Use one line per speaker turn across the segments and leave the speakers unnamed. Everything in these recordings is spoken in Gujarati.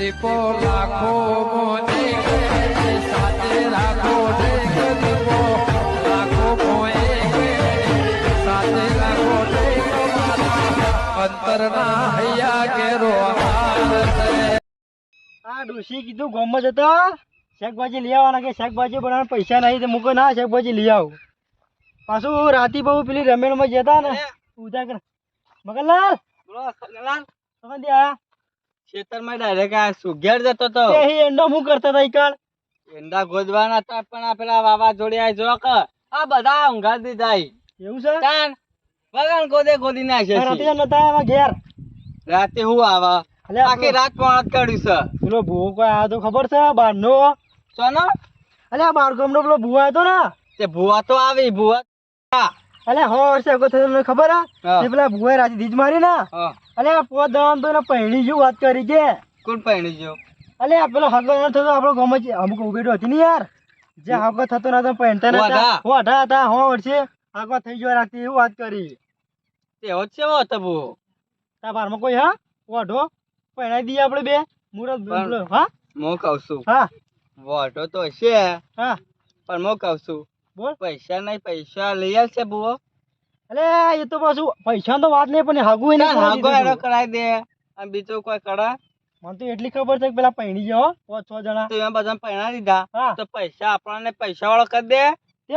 દીપો લાખો મોને સાથે રાખો દીપો લાખો મોએ સાથે રાખો અંતરના હૈયા કેરો
આ ડોશી કીધું ગામમાં જતો શાકભાજી લઈ આવવાના કે શાકભાજી બનાવવાના પૈસા નહીં તો મૂકો ના શાકભાજી લઈ આવું. પાછું રાતી બહુ પેલી રમેણમાં જતા ને કર. મગનલાલ? તમે ત્યાં
ખેતરમાં ડાયરેક્ટ આ સુઘેર જતો તો.
એ એંડો હું કરતો તો ઈકળ
એંડા ગોદવાના હતા પણ આ પેલા વાવાઝોડ્યા જો કે આ બધા ઊંઘા જાય.
એવું છે?
તાન વગણ ગોદે ગોદી નાખ્યા
રાતે નતા આવા ઘેર?
રાતે હું આવા? આખી રાત પણ કર્યું છે.
પેલો ભૂવો કોઈ આ તો ખબર છે? બહારનો
સોનો
અલ્યા બાર ગામનો પેલો ભૂવો આવ્યો ને?
તે ભૂવા તો આવી ભૂવા
અલે હો વર્ષે ખબર હા?
હા.
પેલા ભૂવા રાતે દીજ મારી ને. પોત તો એને પહેણી જો વાત કરી કે
કોણ પહેણી જો
અલે પેલો હગો ન થતો આપણો ગામ જ અમુક ઉગેડો હતી ને યાર. જે હગો થતો નતો પહેણતા નતા.
વાઢા
હતા. હો વર્ષે હગો થઈ ગયો રાતી એવું વાત કરી.
તેવો છે હતો તબુ
તા બારમાં કોઈ હા? વાઢો પહેણાઈ દઈએ આપણે બે. મુરત હા?
હું કહું છું.
હા.
વાઢો તો છે.
હા.
પણ હું કહું છું.
બોલ.
પૈસા નહીં પૈસા લઈ આવશે ભૂવો
અલે એ તો પાછું પૈસા તો વાત નહીં પણ હાગુ એને
હાગો એનો કરાવી દે. અને બીજો કોઈ કરા
મને તો એટલી ખબર છે કે પેલા પૈણી પાંચ છ જણા.
તો એમાં બધા પૈણા દીધા. તો પૈસા આપણને પૈસા વાળો કરી દે.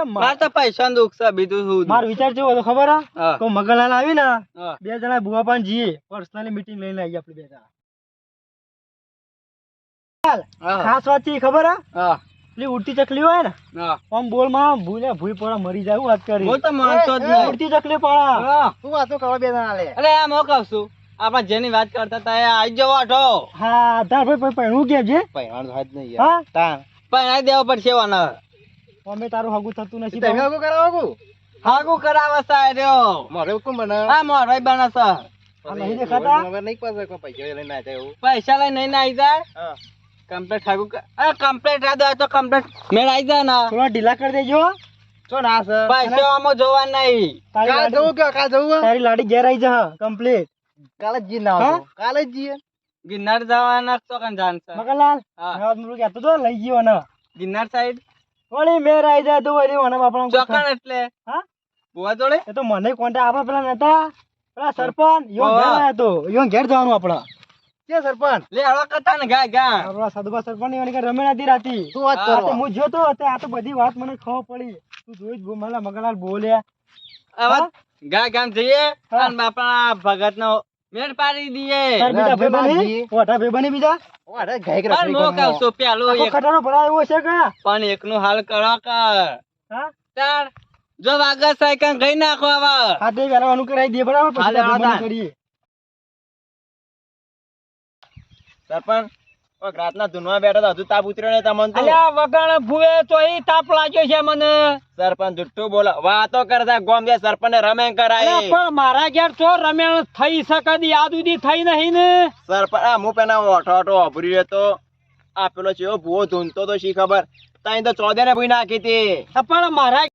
મારે તો પૈસા દુઃખ છે બીજું શું
મારો વિચાર કેવો હતો ખબર હા? તો મગનલાલ આવી ને બે જણા બુવા પાન જઈએ પર્સનલી મીટિંગ લઈને આવીએ આપણે બે જણા.
હા,
ખાસ વાત છે ખબર હા, પેલી ઉડતી ચકલી હોય ને આમ બોલમાં ભૂલે ભૂઈ પડા મરી જાય વાત કરી.
બોલ તો માનતો જ નહીં.
ઉડતી ચકલી પડા
હા.
તું વાતો કરવા બે જણા લે
અરે આમ હું કહું છું. આપણે જેની વાત કરતા હતા એ આવી જવો આઠો
હા તાર ભાઈ ભાઈ પહેણું કેમ છે? હા?
પહેણાઈ દેવો પડશે વાને.
અમે તારું હગું થતું નથી
તમે હગું કરાવો
હગું? કરાવે રહ્યો.
મારે હુકમ બનાવે
હા મોરવાઈ બને
આ નહીં દેખાતા?
નહીં પાસે પૈસા લઈને ના જાય એવું.
પૈસા લઈને નહીં આવી જાય?
હા.
કમ્પ્લેટ હાગું અરે કમ્પ્લેટ રાદો તો કમ્પ્લેટ મેળ આવી જા ના.
થોડા ઢીલા કરી દેજો
તો ના સર
પૈસા આમાં જોવા નહીં.
કાલ જવું કે કાલ જવું
તારી લાડી ઘેર આવી જા કમ્પ્લેટ
કાલે જ જઈને
હા?
કાલે જ જીએ
ગિરનાર જવાના તો કન જાણશે
મગનલાલ
હા.
હા મુરું કહેતો તો લઈ ગયો ને.
ગિરનાર સાઈડ
વળી મેર આવી જાય તો વળી મને બાપડા
ચોકણ એટલે?
હા?
બોવા જોડે?
એ તો મને કોન્ટા આપા પેલા નતા. પેલા સરપંચ યો. ઘેર આવ્યો તો. યો ઘેર જવાનું આપડા
કે સરપંચ?
લે હળવા કરતા ને ગા ગા
આપડા સાધુબા સરપંચની રમે નથી રાતી.
શું વાત કરો?
હું જોતો તે આ તો બધી વાત મને ખબર પડી. તું જોઈ જ મને મગનલાલ બોલ્યા
હવે ગા ગામ જઈએ અને બાપા ભગત નો મેળ પાડી દઈએ.
બીજા ભાઈ બની
રાજ્યમાંથી.
ઓઠા ભાઈ બની બીજા
વાડે ગાય કે
પણ હું પેલું એક.
ખટારો ભરાયો છે કે?
પણ એકનું હાલ કરો કર.
હા?
તાર જો વાગસ ગઈ નાખો હવે
હાથે વેરવાનું કરાવી દે બરાબર પછી કરીએ.
સરપંચ રાતના ધૂનવા બેઠા હજુ તાપ ઉતર્યો ને તમને તો.
અલ્યા વગણ ભૂએ તો એ તાપ લાગ્યો છે મને.
સરપંચ જુઠ્ઠું બોલો. વાતો કરતા ગોમ જે સરપંચ રમે કરાય.
પણ મારા ઘેર તો રમેણ થઈ શકે દી આ સુધી થઈ નહીં ને.
સરપંચ આ હું પેલા ઓઠો ઓઠો વાપરી તો. આ પેલો ચેવો ભૂવો ધૂનતો તો શી ખબર? તાઈ તો ચોદે ને ભૂઈ નાખી હતી.
પણ મારા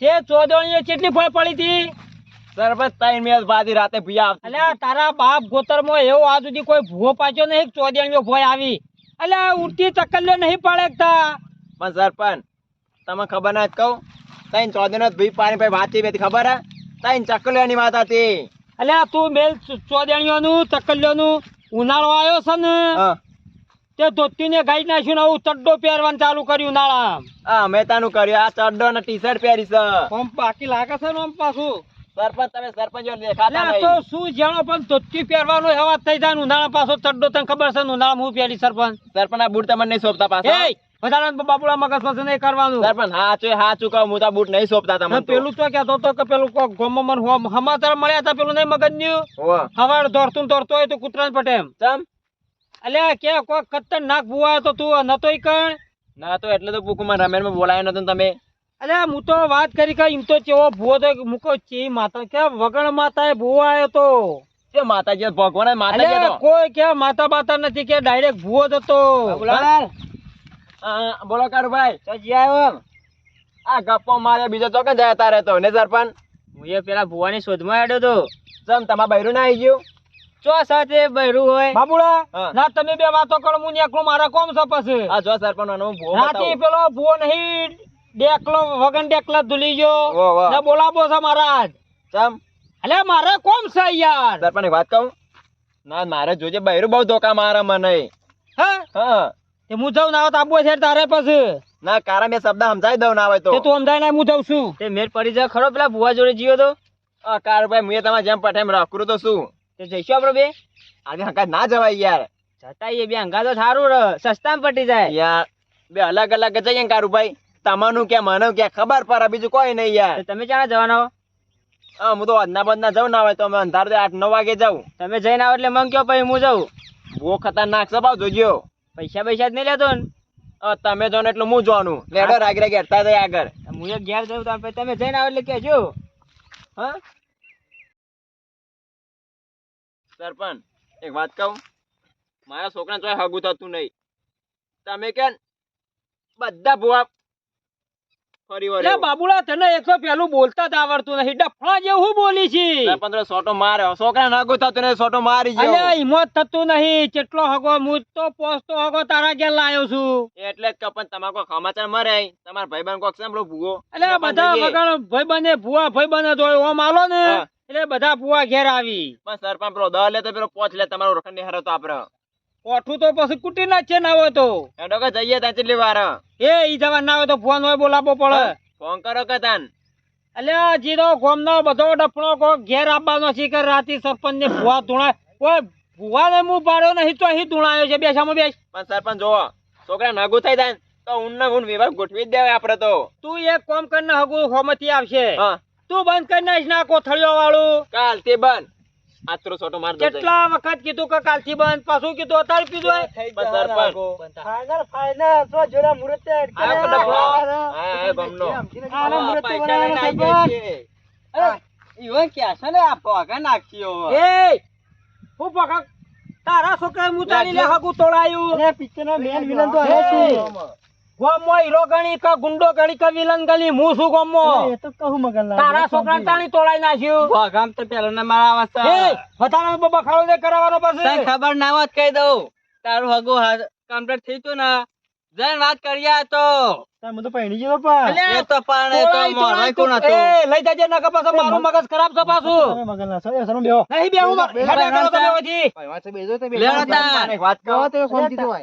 તે ચોદણીએ કેટલી ફળ પડી હતી?
સરપંચ ત્રણ મેલ બાદી રાતે ભૂયા આવતી
અલ્યા તારા બાપ ગોતરમાં એવો આ સુધી કોઈ ભૂવો પાછો નહીં ચોદણીઓ ભોય આવી. અલ્યા ઉડતી ચક્કલ્યો નહીં પડે તા?
પણ સરપંચ તમે ખબર ના કહું. તઈ ચોદે નો ભૂઈ પાણી ભાઈ વાતી બેતી ખબર હે? તઈ ચકલિયાની વાત હતી.
અલ્યા તું મેલ ચોદણીઓનું ચક્કલ્યોનું ઉનાળો આવ્યો છે ને?
હા.
તે ધોતીને ગાઈ નાખ્યું ને આવું ચડ્ડો પહેરવાનું ચાલુ કર્યું ઉનાળા
આ મેં તાનું કર્યું. આ ચડ્ડો ને ટી શર્ટ પહેરી છે.
આમ બાકી લાગે છે ને પાછું?
સરપંચ તમે સરપંચ દેખાતા
અલ્યા તો
નહીં
શું જાણો પણ ધોતી પહેરવાનો હવા થઈ જાય ઉનાળા પાછો ચડ્ડો તને ખબર છે ઉનાળા હું પહેરી સરપંચ?
સરપંચ આ બૂટ તમને નહીં સોંપતા પાછા.
એ બાપુડા મગજ પાસે નહીં કરવાનું.
સરપંચ હાચું હાચું કહું હું તો બૂટ નહીં સોંપતા તમને
પેલું તો કહેતો તો કે પેલું કોક ગોમમાં મને હોમ- સમાચાર મળ્યા હતા પેલું નહીં મગજન્યું
હોવ.
હવાડ દોડતું દોરતો દોડતો હોય તો કૂતરાને પટે એમ
ચમ?
અલ્યા કે કોઈ ખતરનાક ભૂવા તો તું નતો કણ?
ના તો એટલે તો પુકુમાર રમેનમાં બોલાયો નતો તમે.
અલ્યા હું તો વાત કરી કે એમ તો ચેવો ભૂવો તો મૂકો ચી માતા કે વગણ માતાએ ભૂવો આવ્યો તો.
કે માતાજી ભગવાન માતાજી તો.
કોઈ કે માતા બાતા નથી કે ડાયરેક્ટ ભૂવો જ હતો.
બોલો કારુભાઈ. તો જી આવ્યો આ ગપ્પો મારે બીજો તો કે જાય તારે તો ને સરપંચ?
હું એ પેલા ભૂવાની શોધમાં આડ્યો તો.
જમ તમારા બૈરું ના આવી ગયું?
ચો સાથે બૈરું હોય?
બાબુડા ના તમે બે વાતો કરો હું નેકલો મારા કોમ છે પછી.
આ જો સરપંચ
પેલો ભૂવો નહીં. ડેકલો વગન ડેકલા ધૂલી ગયો. ને બોલાવો છે મહારાજ.
ચમ?
અલે મારે કોમ છે યાર.
સરપંચ વાત કહું? ના મારે જોજે બૈરું બહુ ધોકા મારે મને.
હા?
હા.
તે હું જાઉં ના આવત આબુ છે તારે પછી.
ના કારણ મેં શબ્દ સમજાવી દઉં ના હોય તો.
તું સમજાય ના હું જાઉં છું.
તે મેર પડી જાય ખરો પેલા ભુવા જોડે જીયો તો.
આ કારુભાઈ મેં તમારે જેમ પઠે એમ રાખું તો શું?
તે જઈશું આપણે બે.
આજે હંકા ના જવાય યાર.
જતા એ બે હંકા તો સારું સસ્તામાં પટી જાય.
યાર બે અલગ અલગ જઈએ કારુભાઈ. તમારું કે માનવ કે ખબર પડે બીજું કોઈ નહીં યાર.
તમે ક્યાં જવાના હો?
હા હું તો અધના બદના જવું ના હોય તો અમે અંધાર આઠ નવ વાગે જાઉં.
તમે જઈને આવો એટલે મંગ કયો પછી હું જાઉં?
બહુ ખતરનાક છે જોજો
પૈસા પૈસા જ નહીં લેતો ને?
તમે જો ને એટલું હું જોવાનું. લેડો રાગી રાગી જાય આગળ.
હું એક ઘેર જાઉં તો તમે જઈને આવો એટલે કહેજો.
હા? સરપંચ એક વાત કહું? મારા છોકરા ચોય હગું થતું નહીં. તમે કે બધા ભૂવા ફરી
અલે તને એક તો પેલું બોલતા જ આવડતું નથી. ડફણા જેવું હું બોલી છી?
સરપંચ સોટો માર્યો છોકરા હગું થતું નહીં સોટો મારી ગયો.
હિંમત થતું નહીં. કેટલો હગો હું તો પોસતો હગો તારા ઘેર લાયો છું.
એટલે જ કપન તમારે સમાચાર મરે તમારા ભાઈબંધ કોક સાંભળો ભૂવો.
એટલે બધા
પણ જઈએ.
વગર ભાઈ બને ભુવા ભાઈ બને તો ઓમ આલો ને. એટલે બધા ભુવા ઘેર આવી.
પણ સરપંચ પેલો દહ લે તો પેલો પોચ લે તમારો રખંડ હારો તો આપડે.
કોઠું તો પછી કુટી ના છે ના હોય તો.
એડો કે જઈએ ત્યાં વાર.
એ ઈ જવા ના હોય તો ફોન હોય બોલાવો પડે.
ફોન કરો કે તાન
એટલે જીરો ગોમનો બધો ડફણો કો ઘેર આવવાનો છે કે રાતી સરપંચ ને ભુવા ધૂણા કોઈ ભુવા ને હું પાડ્યો નહીં તો અહીં ધૂણાયો છે બેસામાં બેસ.
પણ સરપંચ જોવો છોકરા નાગુ થઈ જાય તો ઊંડ ના ઊંડ વિભાગ ગોઠવી જ દેવાય આપડે તો.
તું એક કોમ કરીને હગું હોમતી આવશે.
હા.
તું બંધ કરી નાખ ના કોથળીઓ વાળું.
કાલ તે બન આતરો છોટો માર દો
કેટલા વખત કીધું કે કાલથી બંધ પાછું કીધું અત્યારે કીધું
ફાઇનલ ફાઇનલ તો જોરા મુરત
આ. હા હા ગમનો
આનો મુરત બનાવવાનો સરપંચ.
જાય છે.
એ હું પકડ તારા છોકરા મુતાની લે હગું તોડાયું.
અરે પિક્ચરના મેન વિલન તો હે
એ,
છે
ગોમમાં હીરો ગણી કે ગુંડો ગણી કે વિલન ગણી હું શું
ગોમો એ તો કહું મગનલાલ.
તારા છોકરા તાણી તોડાઈ નાખ્યું
ગામ તો પેલો ને મારા
એ ફટાણા બબા ખાળો દે કરાવવાનો પછી
ખબર ના હોત કહી દઉં તારું હગો કમ્પ્લીટ થઈ તો ના જન વાત કરીયા તો હું તો પૈણી ગયો પણ એ તો પણ એ તો
તોડાઈ
કોણ
તું- એ, લઈ જજે નકર પાછો મારું મગજ ખરાબ છે પાછું
મગનલાલ, સર, એ સર, બેહો.
નહીં બેહું હેડે કરો તમે
તાન.
તું
તો
હારી
છે.
લેવા.
લેડો
તમારે લાભા નતો, એમ એકલા જ હારું
પણ
હતું.
વાત કહો છે નો છો તમે
તો કે ને, તો
હા.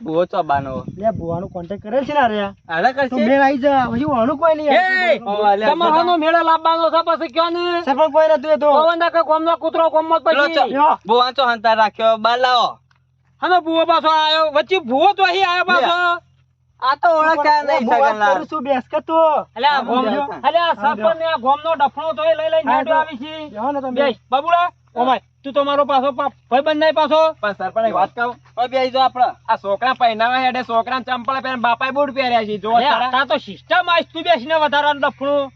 છું.
ભૂવો ચોબાનો
લે, ભૂવાનો કોન્ટેક્ટ કરેલ છે ને
અરે
આલા
કરશે?
તું મેળ આઈ જા, પછી આનું કોઈ નહીં
એ,
આવે. તમારાનો મેળો લાવવાનો છે પછી કયો ને?
સરપંચ કોઈ નતું તો
ઓવંદા કે કોમનો કૂતરો ગામમાં જ પછી.
ચો- તો હંતા રાખ્યો. બાલાઓ લાવો.
અને પાછો આયો. વચ્ચે ભૂવો તો અહીં આયો પાછો.
આ તો ઓળખાય નહીં સગનલાલ.
અલ્યા, આ ગામનો- અલ્યા, આ સરપંચ ને આ ગામનો ડફણો તો લઈ લઈ નાડો આવી છે. બેસ, બાબુડા, ઓમાય, તું તો મારો પાછો પા- ભાઈબંધ નહીં પાછો.
પણ સરપંચ એક વાત કહું
હવે બેસી જાઓ આપણે.
આ છોકરા પહેનાવા હેડે છોકરા ચંપલ પહેરે બાપાએ બૂટ પહેર્યા છે જો
તો સિસ્ટમ આઈસ તું બેસીને વધારાનું ડફણું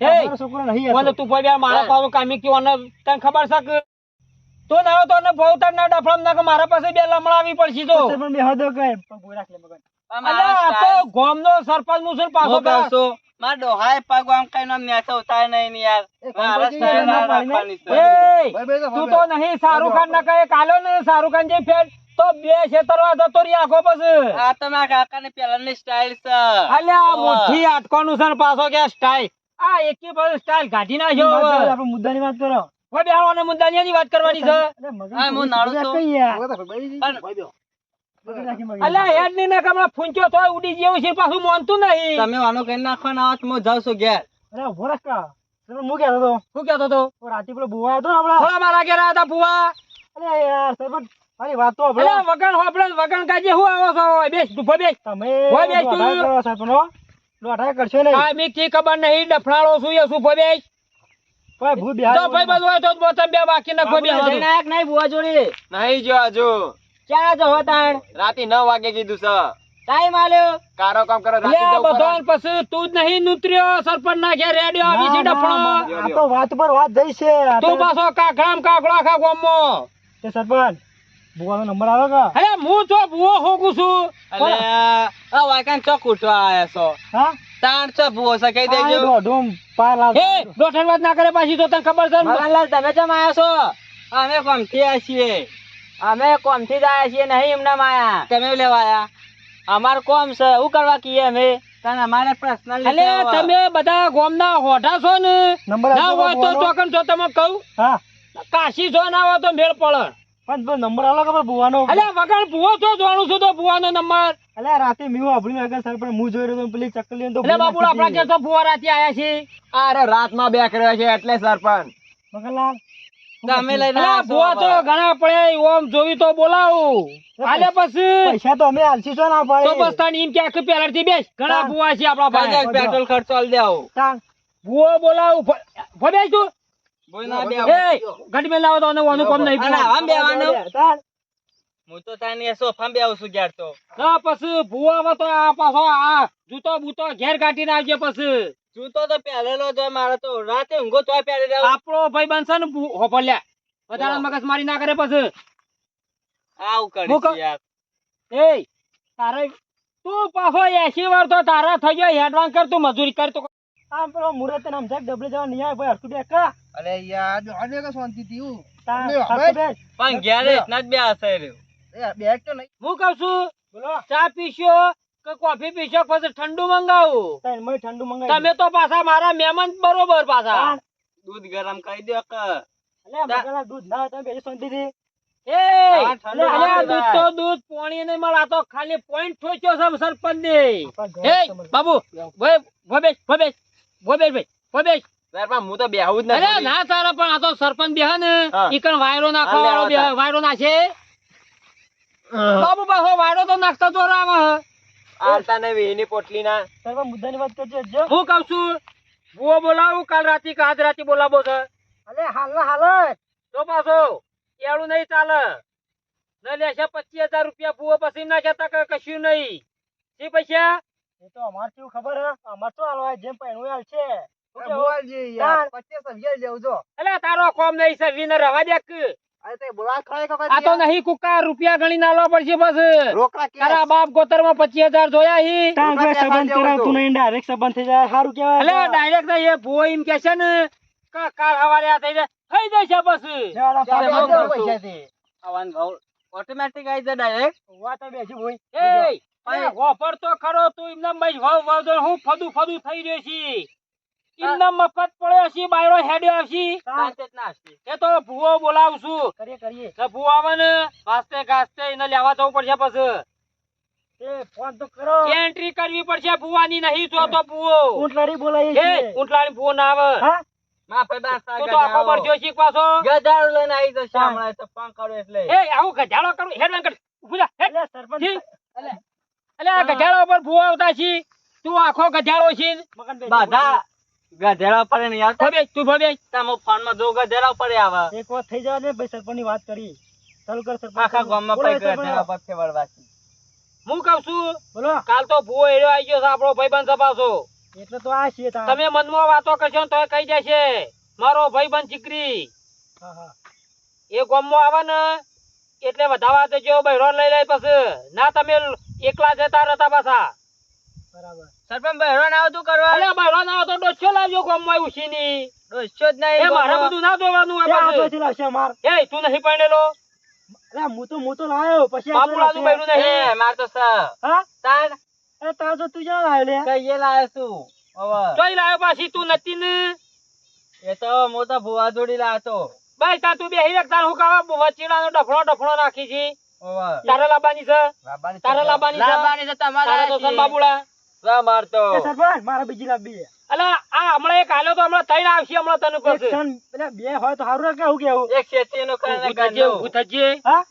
એ, ઓને તું ભાઈ મારા પાછો કામી કયો તને ખબર છે કે તું ના તો ને બહુ તાર ના ડફણ ના કે મારા પાસે બે લમણાવી પડશે તો અલ્યા, આ તો ગામનો સરપંચનું છે ને પાછો
છું, મારા ડોહાએ પગ આમ કઈને આમ નેચે ઉતારે નહીં ને યાર. ના.
તું તો નહીં શાહરુખ ખાન ના કહે કાલો ને શાહરુખ ખાન જે ફેર તો બે છેતરવા જતો રહી આખો પછી.
આ તો મારા પેલા ની સ્ટાઇલ છે.
અલ્યા મોઠી આટકોનું છે પાછો કે સ્ટાઇલ આ એકી પછી સ્ટાઇલ કાઢી નાખ્યો મુદ્દા
મુદ્દાની વાત કરો.
હવે બેહાડો મુદ્દા ની વાત કરવાની છે.
હું નાડું તો પણ
અલ્યા હેડની ને કમળા ફૂંચો તોય ઉડી જેવું છે પાછું માનતું નહીં.
તમે વાનો કઈ નાખો ના હોત હું જાઉં છું ઘેર
શું કહેતો તો થોડા મારા ઘેર આયા તા ભુવા અલ્યા વગણ હોપડે વગણ કાજે હું આવો છો? બેસ તું બેસ. ઓય બેસ તું. આ મી કી ખબર નહીં ડફણાળો છું એ શું બે તો ભાઈ બધું હોય તો બોતમ બે બાકી ના કોઈ બે
નાયક નહીં બુવા જોડે.
નહીં જો હજુ
ક્યાં જવો તાણ?
રાતે નવ વાગે કીધું છે.
ટાઈમ આલ્યો
કારો કામ કરો રાતે જવું.
બધો પછી તું જ નહીં નૂતર્યો સરપંચ ના ઘેર રેડિયો આવી છે ડફણો.
આ તો વાત પર વાત જઈ છે.
તું
તો-
પાછો કાકડામ કાકડો આખા ગામમાં
એ સરપંચ ભુવાનો નંબર આવે કે?
અરે હું તો ભૂવો હોગું છું.
હા? આ દોઢું પાર લાવ
એ ડોઠણ વાત ના કરે પાછી તો તને ખબર છે ને?
તમે જમ આયા છો? અમે કોમથી આયા છીએ? અમે કોમથી જ આયા છીએ નહીં એમના માયા. તમે લેવા આવ્યા અમાર કોમ છે શું કરવા કીએ અમે? અમારે પર્સનલ
અલે તમે બધા ગામના હોઠા છો ને? ના હોય તો ચોકન છો તમે કહું.
હા.
કાશી છો ના હોય તો મેળ પડે.
પણ નંબર આલો કે ભુવાનો?
અલે વગર ભૂવો છો જાણું છું તો ભૂવાનો નંબર.
અલે રાતે મેં વાપર્યું આગળ પણ હું જોઈ રહ્યો પેલી ચકલી તો
આપણા ભૂવા રાતે આયા છે
અરે રાતમાં બેક રહ્યો છે એટલે સરપંચ.
મગનલાલ
તમે લઈને
અલે
આયા
ભૂવા તો ઘણા પડે ઓમ જોવી તો બોલાવું. આલે પછી.
પૈસા તો અમે આલસી છો ના
તો
પાડી
બસ તાન એમ કે આખી બેસ. ઘણા ભૂવા છે આપણા
કઈ પેટ્રોલ ખર્ચો આલી દેવો
ભૂવો બોલાવું. ભ- તું.
બોલ ના
મેં લાવો તો ઓનું કોમ નહીં
અલા, આમ બેવાનું હું તો તાની સોફામાં બેહું છું ઘેર તો.
ના પછી ભૂવામાં તો આ પાછો આ જૂતો બૂતો ઘેર કાઢીને આવજે પછી.
જૂતો તો પહેરેલો જ મારે તો. રાતે ઊંઘો તોય પહેરી રહ્યો
આપણો ભાઈ બનશે ને ભૂ- વધારે મગજ મારી ના કરે પછી.
આવું
હું
યાર.
એ તારે તું પાછો એસી વાર તો તારા થઈ ગયો એડવાન્સ કર તું મજૂરી કર તો.
આમ પેલો મુરત ને આમ ડબલે જવા નહીં આવે ભાઈ કા
અરે યાર કે શાંતિ.
પણ જ બે રહ્યો.
એ તો નહીં.
હું છું ચા પીશો કે કોફી પીશો પછી ઠંડુ મંગાવું?
તાણ, ઠંડુ મંગાવી
તમે તો પાછા મારા મહેમાન બરોબર પાછા.
દૂધ ગરમ કરી દો કે.
અલે દૂધ ના હોય તો.
એ! દૂધ તો દૂધ પાણી નહીં મળે ખાલી પોઈન્ટ ઠોક્યો છે સરપંચ. ને એ બાબુ ભોય ભોબેશ ભોબેશ ભોબેશ ભાઈ ભોબેશ
સરપંચ હું તો બેહું જ
અરે ના તારા પણ આ તો સરપંચ બેહ ને ઈકણ વાયરો નાખવા વાળો વાયરો નાખે બાબુ પાછો વાયરો તો નાખતા તો રામ.
આલતા ને વેની પોટલી ના
સરપંચ મુદ્દાની વાત કરજો જો.
હું કઉ છું બુઓ બોલાવું કાલ રાતે કે આજ રાતે બોલાવો છે.
અલે હાલ હાલ.
તો પાછો એવડું નહીં ચાલે. ન લેશે પચીસ હજાર રૂપિયા બુઓ પછી ના કહેતા કે કશું નહીં. શી પૈસા?
એ તો અમાર કેવું ખબર હે? અમાર તો હાલવા જેમ પૈણું હાલ છે.
પચીસ હજાર લેવું જો.
એટલે તારો કોમ નહીં છે વિનર રવા દે કે.
અરે તે બોલા ખરાય કે
આ તો નહીં કુકા રૂપિયા ગણી નાલવા પડશે બસ. તારા બાપ ગોતરમાં પચીસ હજાર જોયા હી.
તાણ કોઈ
રોકડા
સંબંધ કરાવતું નહીં ડાયરેક્ટ સંબંધ થઈ જાય. સારું
એટલે ડાયરેક્ટ એ ભૂવો એમ કે છે ને કાલ સવારે આ થઈ જાય. થઈ જશે બસ.
જવાના
ચાલે,
પાછા
ચાલે,
આવજો
ચાલે.
પૈસાથી.
આવવાનું ભાવ ઓટોમેટિક આવી જાય ડાયરેક્ટ
વાત તો બેસી ભોય.
એ અરે તો ખરો તું એમને ભાઈ વાવ વાવ તો હું ફદુ ફદુ થઈ રહ્યો છી. એમને મફત પડ્યો છે બાયરો હેડ્યો આવશી. એ તો ભૂવો બોલાવશું
કરીએ કરીએ.
તો ભૂવો આવે ને ઘાસતે ગાસ્તે એને લેવા જવું પડશે પછી.
એ ફોન તો કરો.
એન્ટ્રી કરવી પડશે ભૂવાની નહીં તો તો ભૂવો.
ઉંટલાડી
બોલાય
છે
ઉંટલાડી ભૂવો ના આવે.
હા?
ભૂવો આવતા છી તું આખો ગધાડો છે
બધા ગધેડા પડે ને યાર
ભોબે તું ભોબે
તમે ફોનમાં જો ગધેડા પડે આવે.
એક વાત થઈ જાય ને ભાઈ સરપંચની વાત કરી. ચાલુ કર સરપંચ.
આખા ગામમાં
પડી.
ગધેડા પક્ષે વળવાથી.
હું કહું છું
બોલો.
કાલ તો ભૂવો એડો આવી ગયો છે આપણો ભાઈબંધ સપાસો
એટલે તો આ છે
તમે મનમાં વાતો કરશો તો તોય કહી દેશે. મારો ભાઈબંધ ચીકરી. એ ગામમાં આવે ને એટલે વધાવા દેજો રોડ લઈ લઈ પછી. ના તમે એકલા જતા રહેતા પાછા.
બરાબર.
સરપંચ બહેરો ના આવતું કરવા?
અલે બૈરો ના તો ડોસ્યો લાવજો ગામમાં ઉછીની
ડોસ્યો જ
એ મારે બધું ના જોવાનું
એ આ
પાછું.
લાવશે અમાર.
એ તું નહીં પરણેલો?
અરે હું તો હું તો લાયો પછી આ
બાપુલાનું
લાવશે.
નહીં
માર તો સ.
હા?
તાણ?
એ તાર તો તું જ્યાં લાયો લે?
કહીએ લાયો છું. હવે
ચોઈ લાવ્યો પાછી તું નથી ને?
એ તો હું તો ભુવા જોડી લાવતો.
ભાઈ તા તું બેહી રાખ તાર હું કાવા વચીડાનો ડફણો ડફણો રાખી છે. તારે લાવવાની છે. તારા લાબાની છે.
તમારે
તો સન બાબુડા
મારતો
એ સરપંચ મારા બીજી લાંબી છે.
અલા આ હમણાં એક આલો તો હમણાં ત્રણ આવશે હમણાં તને પછી
સન બે હોય તો સારું કે હું કેવું?
એક શેતી નું કરીને
ગાજે ઉભું થજે.
હા?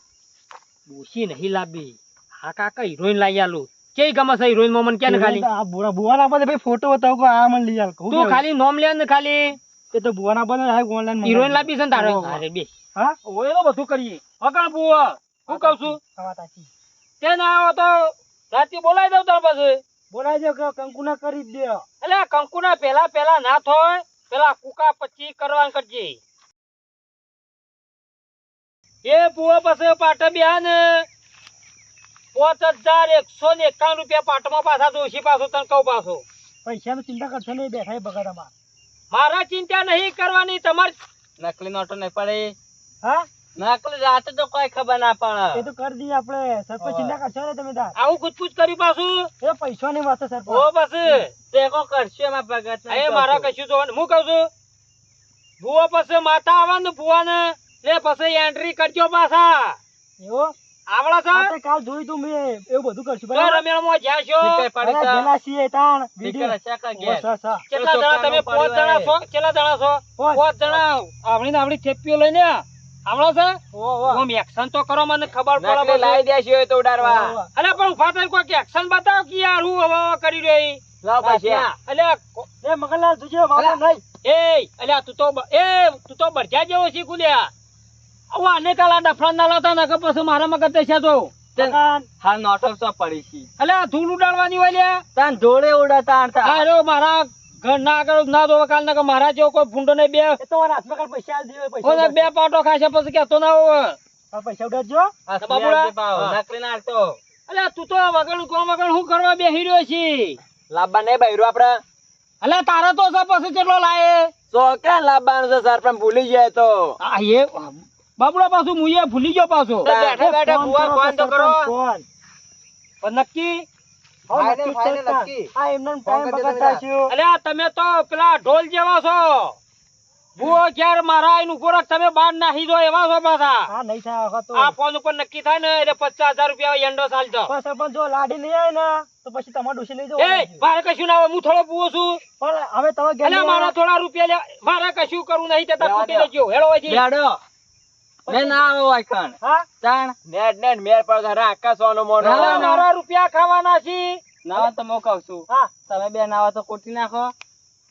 ડોશી નહીં લાંબી હા કાકા હિરોઈન લઈ આલું. કેવી ગમે છે હિરોઈનમાં મને ખાલી?
આ બુરા બુવાના પાસે ભાઈ ફોટો બતાવ કો આ મને લઈ આલ. હું
તું ખાલી નોમ લે ને ખાલી.
એ તો બુવાના પાસે હાય ઓનલાઈન
હિરોઈન લાંબી છે ને તારે? અરે બે.
હા?
ઓય તો બધું કરીએ. હકા બુવા હું કહું છું?
આ.
તે ના આવો તો રાતે બોલાવી દઉં તાર પાસે
બોલાવી દે કે કંકુના કરી દે.
એટલે કંકુના પહેલા પહેલા ના થોય પેલા કુકા પછી કરવાનું કરજે. એ પુઓ પાસે પાટ બેહા ને પાંચ હજાર એકસો ને એકાવન રૂપિયા પાટમાં પાછા દોશી પાછો તને કહું પાછો.
પૈસાની ચિંતા કરશો નહીં બેઠા બગાડામાં.
મારા ચિંતા નહીં કરવાની તમારે
નકલી નોટો નહીં પડે.
હા?
નકલી રાતે તો કોઈ ખબર ના
એ તો કરી દઈએ આપણે. સરપંચ ચિંતા કરશો ને તમે તાર.
આવું કર્યું પાછું?
એ પૈસાની વાત સરપંચ.
ઓ બસ.
ટેકો કરશે એમાં ભગત.
એ મારા કશું જોવાનું હું કહું છું ભુવા પાસે ભુવા ને પછી એન્ટ્રી કરજો પાછા.
એવો?
આવડા છે?
કાલ જોયું તું મેં. એવું બધું કરશું બરાબર?
જ્યાં છો?
તાણ વીડિયો
કેટલા જણા તમે? પાંચ જણા છો? કેટલા જણા છો?
પાંચ.
જણા. ને થેપીઓ લઈને. આવડો છે?
ઓ ઓ.
એક્શન તો કરો મને ખબર પડે
લાવી દેશે હોય તો ઉડાડવા.
અલે પણ ઊભા થઈ કોઈ એક્શન બતાવો કે યાર હું હવે હવે કરી રહી
લાવ પૈસા
અલે
એ મગનલાલ જોજે વાળો નહીં
એ અલ્યા તું તો બ- એ તું તો ભરજા જેવો છે આવું આને કાલા ડફડા ના લાતા નકર પછી મારા મગજ છે તો.
હાલ નોટો તો પડી છે.
અલ્યા ધૂળ ઉડાડવાની હોય લ્યા.
તાન જોડે ઉડાતા
અરે મારા ઘર ના આગળ ના દો કાલ નકર મારા જેવો કોઈ ફૂંડો ને બે
તો હાથમાં પૈસા પૈસા
બે પાટો ખાશે પછી કેતો ના હોય.
પૈસા ઉડાડજો.
બાબુડા?
આલતી પાવ.
હા.
નકલી ના આલતો
અલ્યા તું તો વગણ કોમ વગણ હું કરવા બેહી રહ્યો છી?
લાવવા નહીં બૈરું આપડે.
અલ્યા તારા તો છે પછી કેટલો લાયે?
છોકરા લાવવાનું છે સરપંચ ભૂલી જાય તો.
આ એ બાબુડા પાછું મુયે ભૂલી ગયો પાછો.
બેઠા બેઠા
કરો
ફોન તો કરો.
પણ નક્કી? અલ્યા તમે તો પેલા ઢોલ જેવા છો. ભૂવો ક્યારે મારા આઈને ઊભો તમે બાર નાહી દો એવા છો પાછા.
હા નહીં થાય આ તો.
આ ફોન ઉપર નક્કી થાય ને એટલે પચાસ હજાર રૂપિયા એન્ડો ચાલતો.
પણ જો લાડી લઈ આવે ને તો પછી તમારે ડોશી લઈ જાઓ
એ મારે કશું ના હોય હું થોડો ભૂવો છું.
પણ હવે તમે
મારા થોડા રૂપિયા લે મારે કશું કરવું નહીં તે તૂટી લેજો હેડો.
બેડો મેં ના આવો આઈકણ
હા?
તાણ. નેટ નેટ મેર પર ઘરે આકાશ વાનો મોનો.
મારા રૂપિયા ખાવાના છે.
નાવા તો હું છું.
હા.
તમે બે નાવા તો કોટી નાખો.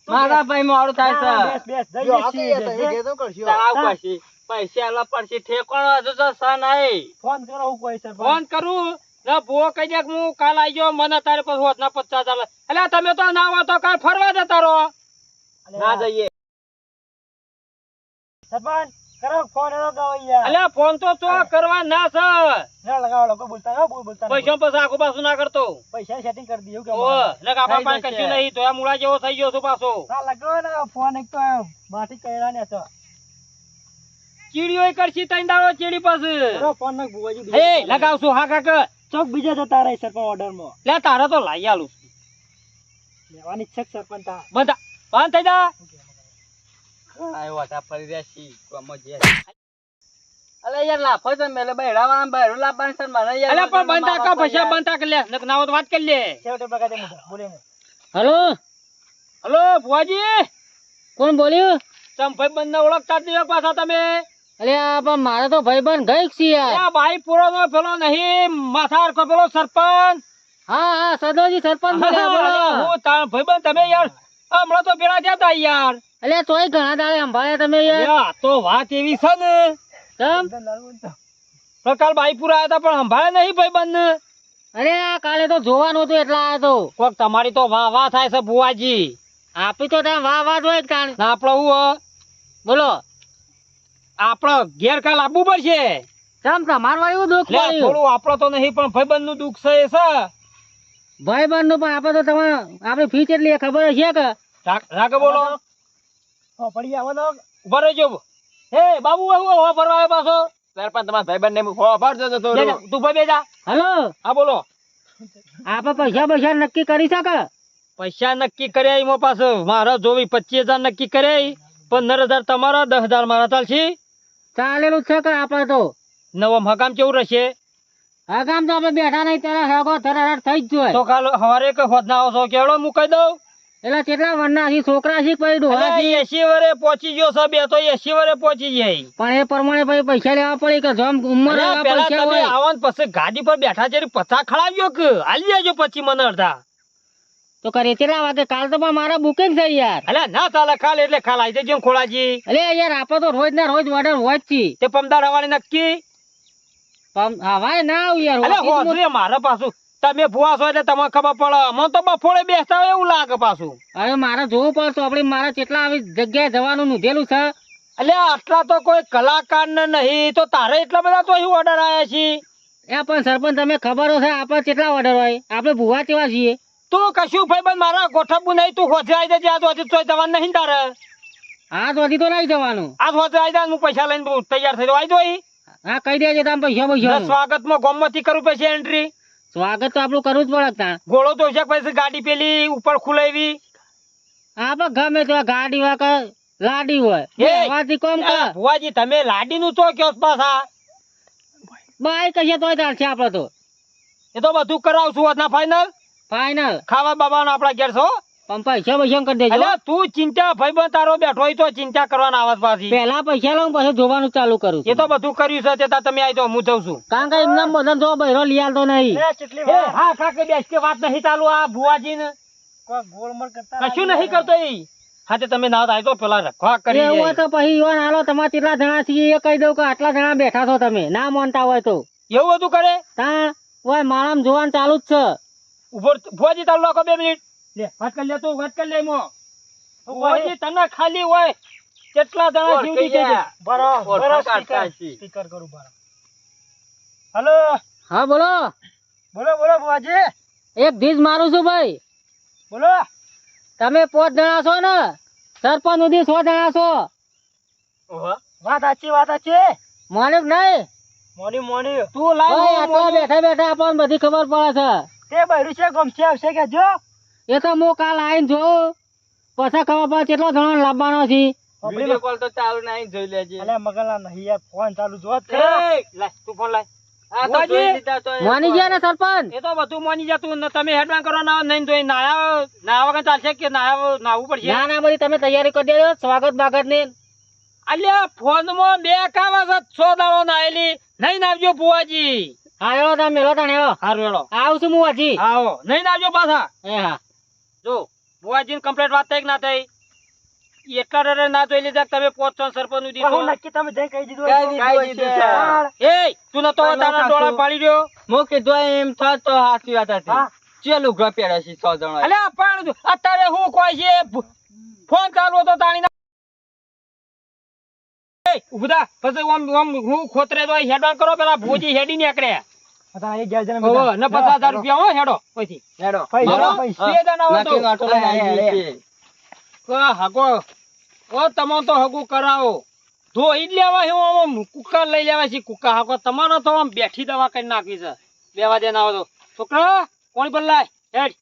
મારા ભાઈ મોડું થાય છે.
બેસ બેસ
જો,
છીએ,
કઈ હતા,
જઈએ.
એ ઘેર તો કરશું.
તાવ પછી પૈસા આલવા પડશે. ઠેકાણો હજુ તો સા નહીં.
ફોન કરો હું કોઈ
ફોન કરું. ને ભૂવો કહી દે હું કાલ આવી ગયો મને તારે પછી હોત ના પચાસ હજાર લે. તમે તો નાવા તો કાલ ફરવા જતા રહો.
ના જઈએ.
સરપંચ કરો ફોન એનો ગાવો યાર.
અલ્યા ફોન તો કરવા ના છે.
ના લગાવો લોકો બોલતા ના બોલ બોલતા
પૈસા પછી આખું પાછું ના કરતો.
પૈસા સેટિંગ કરી દઈએ કે
ઓ એટલે કે પાસે
થઈ
કશું નહીં તો આ મૂળા જેવો થઈ ગયો છું પાછો.
હા લગાવો ને ફોન એક તો માથી કયરા ને
ચીડીઓ કરશી તઈ દાડો ચીડી પાસે
કરો ફોન નાખ ભુવાજી
એ લગાવશું હા કાક.
ચોક બીજા જતા રહી સરપંચ ઓર્ડરમાં.
લે તારે તો લાઈ આલું
લેવાની છે સરપંચ
બંધ બંધ થઈ જા.
આ વાટા પડી રહ્યા છી કોમો જે અલે યાર લાફો છે મેલે બૈરા વાળા બૈરું લાવવાનું છે મને યાર
અલ્યા પણ બંધ કા પૈસા બંધ કા લે. નક ના વાત કરી લે.
છેવટે બગાડે મોઢા, બોલે ને.
હલો? હલો ભુવાજી?
કોણ બોલ્યું?
ચંપાઈ બંધ ઓળખતા જ પાછા તમે.
અરે પણ મારે તો ભાઈબંધ ગઈ છે યાર.
ભાઈ પૂરો નો પેલો નહીં માથા કો પેલો સરપંચ.
હા હા સદોજી સરપંચ બોલો.
હું ભાઈબંધ તમે યાર હમણાં તો પેલા ગયા તા યાર.
એટલે તોય ઘણા દાડે સંભાળ્યા તમે યાર.
તો વાત એવી છે ને.
કેમ?
કાલ બાઈપુર આવ્યા હતા પણ સંભાળે નહીં ભાઈ બંધ
અરે આ કાલે તો જોવાનું હતું એટલે આવ્યો તો.
કોક તમારી તો વાહ વાહ થાય છે ભુવાજી.
આપી તો ત્યાં વાહ વાહ જોઈ તાણ
ને આપણે હું
બોલો.
આપણે ઘેર કાલ આવવું પડશે.
કેમ તમારું એવું દુઃખ
થોડું આપણે તો નહીં પણ ભાઈબંધનું દુઃખ છે એ છે.
ભાઈબંધનું પણ આપણે તો તમે આપણી ફી કેટલી એ ખબર છે કે?
રાગ- બોલો.
પડી આવો તો.
ઊભા રહેજો. હે બાબુ હવા ફરવા આવ્યો પાછો.
સરપંચ તમારા ભાઈબંધ ને હો ફરજો તો
લે, લે, તું ભાઈ બેજા
હેલો?
હા બોલો.
આપણે પૈસા પૈસા નક્કી કરી શકે
પૈસા નક્કી કર્યા એમાં પાસે મારા જોવી પચીસ હજાર નક્કી કર્યા પંદર હજાર તમારા દસ હજાર મારા ચાલશે.
ચાલેલું છે કે આપણે તો?
નવો મકામ કેવું રહેશે?
આ કામ તો આપણે બેઠા નહીં ત્યારે હેગો થરાટ થઈ જ જોઈએ
તો કાલ હવારે કે હોદના આવશો કેવડો મુકાઈ દઉં?
એટલે કેટલા વરના છે છોકરા છે પછી ડોહા છે
એસી વરે પહોંચી ગયો છે એ તો એસી વરે પહોંચી જાય.
પણ એ પ્રમાણે પછી પૈસા લેવા પડે કે જમ ઉંમર પૈસા હોય?
આવો ને પછી ગાડી પર બેઠા છે પચાસ ખડાવ્યો કે? હાલી જાજો પછી મને અડધા.
તો કરે કેટલા વાગે? કાલ તો પણ મારા બુકિંગ થઈ યાર.
અલે ના ચાલે ખાલ એટલે ખાલ આવી જજો ખોળાજી.
અલે યાર આપો તો રોજ ના રોજ ઓર્ડર હોય જ છે.
તે પમદાર હવાને નક્કી?
હવાય ના આવું યાર જ
પાછું તમે ભૂવા છો એટલે તમને ખબર પડે. અમે તો બફોડે બેસતા હોય એવું લાગે પાછું.
હવે મારે જોવું પડશે આપણે મારે કેટલા આવી જગ્યાએ જવાનું નોંધેલું છે.
એટલે આટલા તો કોઈ કલાકાર ને નહીં તો તારે એટલા બધા તો અહીં ઓર્ડર આવ્યા છે
એ પણ સરપંચ તમે ખબર હશે આપણે કેટલા ઓર્ડર હોય. આપણે ભૂવા કેવા છીએ?
તું કશું ભાઈ બંધ મારા ગોઠવવું નહીં તું હોજે આવી જજે આજ હોજે તો જવાનું નહીં તારે.
આ સુધી તો નહીં જવાનું.
આજ હોજે આવી જાય હું પૈસા લઈને તૈયાર થઈ આવી દો
હા કહી દેજે તમે પૈસા પૈસા.
સ્વાગતમાં ગોમમાંથી કરવું પડશે એન્ટ્રી
સ્વાગત તો આપણું કરવું જ પડે ત્યાં
ઘોડો તો છે પછી ગાડી પેલી ઉપર ખુલાવી.
આપણે ગમે તો ગાડી હોય કે લાડી હોય
એ!
કોમ કર.
ભુવાજી તમે લાડી નું તો કયો પાછા?
બાઈક કહીએ તોય ચાલશે આપણે તો.
એ તો બધું કરાવશું આજના ફાઈનલ
ફાઈનલ
ખાવા બાબાનો આપડા ઘેર છો?
પણ પૈસા પૈસા કરી દેજો.
તું ચિંતા ભાઈ બંધ તારો બેઠો હોય તો ચિંતા કરવાના આવાજ પાછી.
પહેલા પૈસા લઉં પછી જોવાનું ચાલુ કરું
એ તો બધું કર્યું છે તે તમે આવી તો હું જઉં છું.
કારણ કે એમને બધા જો બહેરો લઈ આવતો નહીં.
હા કાકે બેસતી વાત નહીં ચાલુ આ ભુવાજી ને
કોઈ ગોળમોળ કરતા
કશું નહીં કરતો ઈ હા તે તમે ના થાય તો પેલા રખવા કરી
એવું હોય તો પછી ઈવન હાલો તમારે કેટલા જણા છીએ એ કહી દઉં કે આટલા જણા બેઠા છો તમે. ના માનતા હોય તો.
એવું બધું કરે?
તા હોય મારામ જોવાનું ચાલુ જ છે.
ઊભો ભુવાજી તારું રાખો બે મિનિટ. લે વાત કરી લે તું વાત કરી લે મો. ઓજી તને ખાલી હોય કેટલા જણા જીવ દીધે છે
બરો બરો સ્પીકર. કરું બરો હેલો?
હા બોલો.
બોલો બોલો બુવાજી
એક ધીજ મારું છું ભાઈ.
બોલો.
તમે પાંચ જણા છો ને સરપંચ સુધી સો જણા છો.
વાત સાચી વાત સાચી.
માન્યું નહીં?
મોની મોની.
તું લાવ
બેઠા બેઠા આપણને બધી ખબર પડે છે.
તે બૈરું છે ગમશે આવશે કે જો
એ તો હું કાલ આવીને જોઉં. પછી ખબર પડે કેટલો જણો લાવવાનો છે.
વીડિયો કોલ તો ચાલુ નહીં જોઈ લેજે.
અલે મગલા નહીં યાર ફોન ચાલુ જો. જ
લાય તું ફોન લાય.
આ તો
ભુવાજી,
જોઈ લીધા તો એ
માની ગયા ને સરપંચ!
એ તો બધું માની જતું ને તમે હેડવાન કરો ના નહીં જોઈ નાયા નાયા વગર ચાલશે કે નાયા નાવું પડશે?
ના ના બધી તમે તૈયારી કરી દેજો સ્વાગત બાગત ને
અલ્યા ફોનમાં બે કાવા છે છો દાડો નાયેલી. નહીં નાવજો ભુવાજી.
હા એવો તમે મેળો તાણ એવો
હારું હેડો
આવું છું હું હજી.
આવો. નહીં નાવજો પાછા.
એ હા.
જો બુવાજી કમ્પ્લેટ વાત થઈ કે ના થઈ? એટલા ડરે ના જોઈ લીધા તમે પોચ છો
સરપંચનું
દીધું
નક્કી તમે જઈ કહી દીધું
કહી દીધું
એ તું નતો તારા ડોળા પાડી રહ્યો?
હું કીધું એમ થા તો સાચી વાત હતી. ચેલું ઘર પહેરે છે છ જણા
અલ્યા પણ અત્યારે હું કોઈ છે? ફોન ચાલુ હતો તાણી ના એ, ઊભું થા. પછી ઓમ ઓમ હું ખોતરે તો હેડવાન કરો પેલા ભોજી હેડી નીકળે. પચાસ હજાર રૂપિયા હો હેડો પછી
હેડો. આવી
હગો ઓ તમે તો હગું કરાવો. ધોઈ જ લેવા આમ કુકા લઈ લેવા છે કુકા હગો તમારો તો આમ બેઠી દવા કરી નાખી છે. બેવા દેના ના તો. છોકરા કોણ બદલાય હેડ.